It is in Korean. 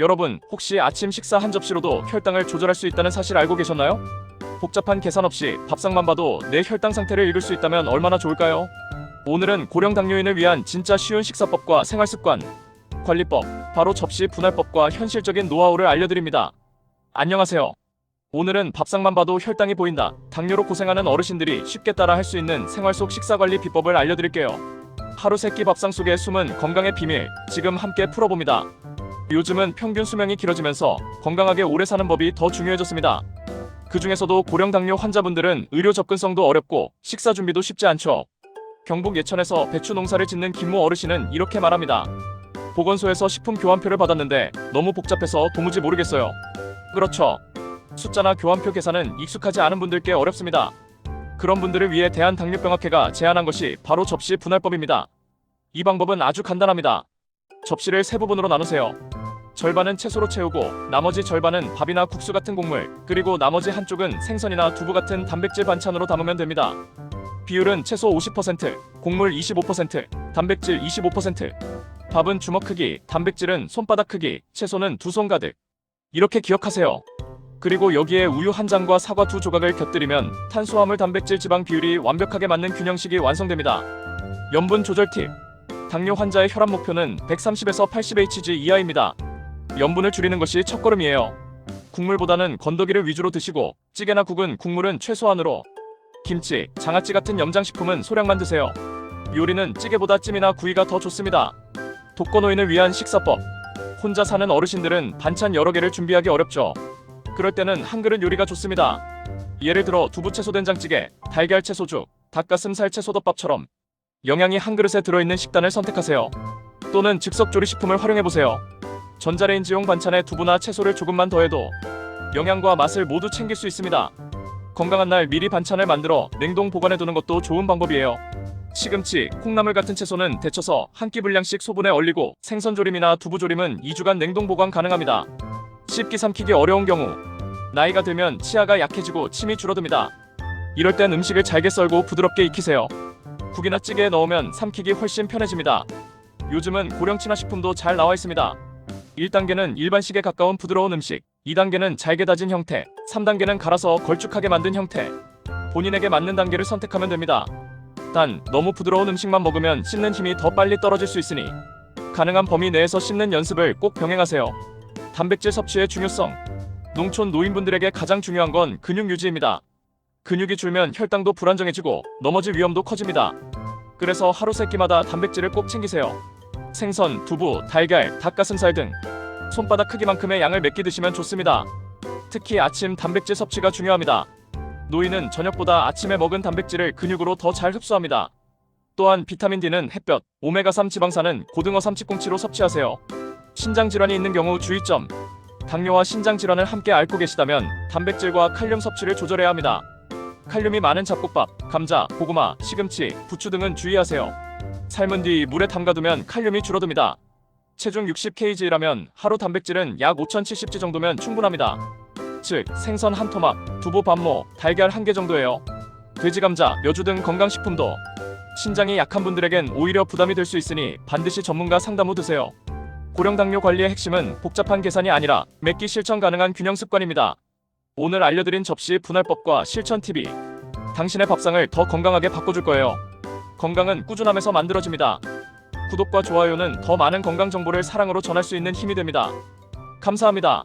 여러분, 혹시 아침 식사 한 접시로도 혈당을 조절할 수 있다는 사실 알고 계셨나요? 복잡한 계산 없이 밥상만 봐도 내 혈당 상태를 읽을 수 있다면 얼마나 좋을까요? 오늘은 고령 당뇨인을 위한 진짜 쉬운 식사법과 생활습관, 관리법, 바로 접시 분할법과 현실적인 노하우를 알려드립니다. 안녕하세요. 오늘은 밥상만 봐도 혈당이 보인다. 당뇨로 고생하는 어르신들이 쉽게 따라 할 수 있는 생활 속 식사 관리 비법을 알려드릴게요. 하루 세끼 밥상 속에 숨은 건강의 비밀, 지금 함께 풀어봅니다. 요즘은 평균 수명이 길어지면서 건강하게 오래 사는 법이 더 중요해졌습니다. 그 중에서도 고령 당뇨 환자분들은 의료 접근성도 어렵고 식사 준비도 쉽지 않죠. 경북 예천에서 배추 농사를 짓는 김모 어르신은 이렇게 말합니다. 보건소에서 식품 교환표를 받았는데 너무 복잡해서 도무지 모르겠어요. 그렇죠. 숫자나 교환표 계산은 익숙하지 않은 분들께 어렵습니다. 그런 분들을 위해 대한당뇨병학회가 제안한 것이 바로 접시 분할법입니다. 이 방법은 아주 간단합니다. 접시를 세 부분으로 나누세요. 절반은 채소로 채우고 나머지 절반은 밥이나 국수 같은 곡물, 그리고 나머지 한쪽은 생선이나 두부 같은 단백질 반찬으로 담으면 됩니다. 비율은 채소 50%, 곡물 25%, 단백질 25%. 밥은 주먹 크기, 단백질은 손바닥 크기, 채소는 두 손 가득. 이렇게 기억하세요. 그리고 여기에 우유 한 잔과 사과 두 조각을 곁들이면 탄수화물 단백질 지방 비율이 완벽하게 맞는 균형식이 완성됩니다. 염분 조절 팁. 당뇨 환자의 혈압 목표는 130에서 80Hg 이하입니다. 염분을 줄이는 것이 첫걸음이에요. 국물보다는 건더기를 위주로 드시고 찌개나 국은 국물은 최소한으로 김치, 장아찌 같은 염장식품은 소량만 드세요. 요리는 찌개보다 찜이나 구이가 더 좋습니다. 독거노인을 위한 식사법. 혼자 사는 어르신들은 반찬 여러 개를 준비하기 어렵죠. 그럴 때는 한 그릇 요리가 좋습니다. 예를 들어 두부 채소 된장찌개, 달걀 채소죽, 닭가슴살 채소덮밥처럼 영양이 한 그릇에 들어있는 식단을 선택하세요. 또는 즉석 조리 식품을 활용해보세요. 전자레인지용 반찬에 두부나 채소를 조금만 더해도 영양과 맛을 모두 챙길 수 있습니다. 건강한 날 미리 반찬을 만들어 냉동 보관해 두는 것도 좋은 방법이에요. 시금치, 콩나물 같은 채소는 데쳐서 한 끼 분량씩 소분에 얼리고 생선조림이나 두부조림은 2주간 냉동 보관 가능합니다. 씹기 삼키기 어려운 경우 나이가 들면 치아가 약해지고 침이 줄어듭니다. 이럴 땐 음식을 잘게 썰고 부드럽게 익히세요. 국이나 찌개에 넣으면 삼키기 훨씬 편해집니다. 요즘은 고령 친화 식품도 잘 나와 있습니다. 1단계는 일반식에 가까운 부드러운 음식, 2단계는 잘게 다진 형태, 3단계는 갈아서 걸쭉하게 만든 형태. 본인에게 맞는 단계를 선택하면 됩니다. 단 너무 부드러운 음식만 먹으면 씹는 힘이 더 빨리 떨어질 수 있으니 가능한 범위 내에서 씹는 연습을 꼭 병행하세요. 단백질 섭취의 중요성. 농촌 노인분들에게 가장 중요한 건 근육 유지입니다. 근육이 줄면 혈당도 불안정해지고 넘어질 위험도 커집니다. 그래서 하루 세 끼마다 단백질을 꼭 챙기세요. 생선, 두부, 달걀, 닭가슴살 등 손바닥 크기만큼의 양을 몇끼 드시면 좋습니다. 특히 아침 단백질 섭취가 중요합니다. 노인은 저녁보다 아침에 먹은 단백질을 근육으로 더 잘 흡수합니다. 또한 비타민 D는 햇볕, 오메가3 지방산은 고등어 삼치꽁치로 섭취하세요. 신장 질환이 있는 경우 주의점. 당뇨와 신장 질환을 함께 앓고 계시다면 단백질과 칼륨 섭취를 조절해야 합니다. 칼륨이 많은 잡곡밥, 감자, 고구마, 시금치, 부추 등은 주의하세요. 삶은 뒤 물에 담가두면 칼륨이 줄어듭니다. 체중 60kg라면 하루 단백질은 약 5070g 정도면 충분합니다. 즉 생선 한 토막, 두부 반모, 달걀 한 개 정도예요. 돼지 감자, 묘주 등 건강식품도 신장이 약한 분들에겐 오히려 부담이 될 수 있으니 반드시 전문가 상담 후 드세요. 고령 당뇨 관리의 핵심은 복잡한 계산이 아니라 맵기 실천 가능한 균형 습관입니다. 오늘 알려드린 접시 분할법과 실천 팁이 당신의 밥상을 더 건강하게 바꿔줄 거예요. 건강은 꾸준함에서 만들어집니다. 구독과 좋아요는 더 많은 건강 정보를 사랑으로 전할 수 있는 힘이 됩니다. 감사합니다.